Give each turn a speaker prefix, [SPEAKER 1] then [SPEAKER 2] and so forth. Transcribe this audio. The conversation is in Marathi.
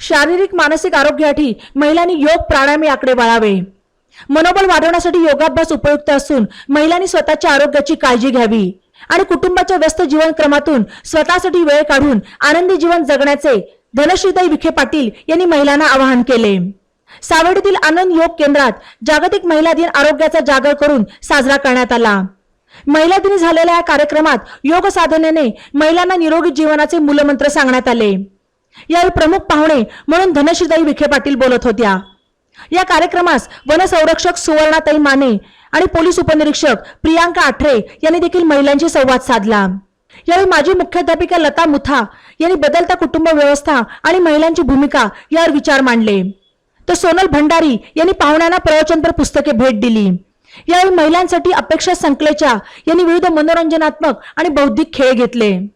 [SPEAKER 1] शारीरिक मानसिक आरोग्यासाठी महिलांनी योग प्राणायाम याकडे वळावे. मनोबल वाढवण्यासाठी योगाभ्यास उपयुक्त असून महिलांनी स्वतःच्या आरोग्याची काळजी घ्यावी आणि कुटुंबाच्या व्यस्त जीवनक्रमातून स्वतःसाठी वेळ काढून आनंदी जीवन जगण्याचे धनश्रीताई विखे पाटील यांनी महिलांना आवाहन केले. सावडीतील आनंद योग केंद्रात जागतिक महिला दिन आरोग्याचा जागर करून साजरा करण्यात आला. महिला दिनी झालेल्या या कार्यक्रमात योग साधनेने महिलांना निरोगी जीवनाचे मूलमंत्र सांगण्यात आले. यावेळी प्रमुख पाहुणे म्हणून धनश्रीताई विखे पाटील बोलत होत्या. या कार्यक्रमास वनसंरक्षक सुवर्णाताई माने आणि पोलीस उपनिरीक्षक प्रियांका आठरे यांनी देखील महिलांशी संवाद साधला. यावेळी माजी मुख्याध्यापिका लता मुथा यांनी बदलता कुटुंब व्यवस्था आणि महिलांची भूमिका यावर विचार मांडले. तर सोनल भंडारी यांनी पाहुण्यांना प्रवचनपर पुस्तके भेट दिली. यावेळी महिलांसाठी अपेक्षा संकलेच्या यांनी विविध मनोरंजनात्मक आणि बौद्धिक खेळ घेतले.